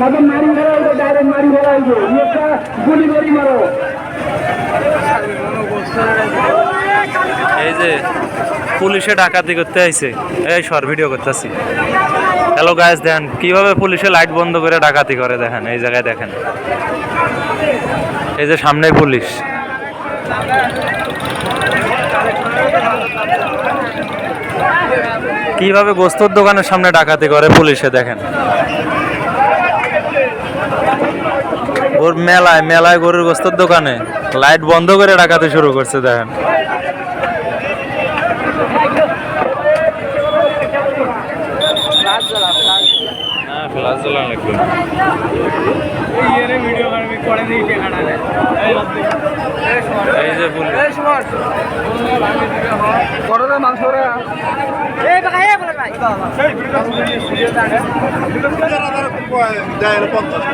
মারি ডাইরেক্ট মারি গুলি মারো। এই যে পুলিশে ডাকাতি করতে আইছে। এই সর ভিডিও করতেছি। হ্যালো গাইস দেখেন, কীভাবে পুলিশে লাইট বন্ধ করে ডাকাতি করে, দেখেন, এই জায়গায় দেখেন। এই যে সামনে পুলিশ। কীভাবে গোস্তর দোকানের সামনে ডাকাতি করে পুলিশে দেখেন? ওর মেলায় মেলায় গরুর গোস্তর দোকানে লাইট বন্ধ করে ডাকাতি শুরু করছে, দেখেন। এই যে পুলিশ গরুরের মাংস দেয় পঞ্চাশ।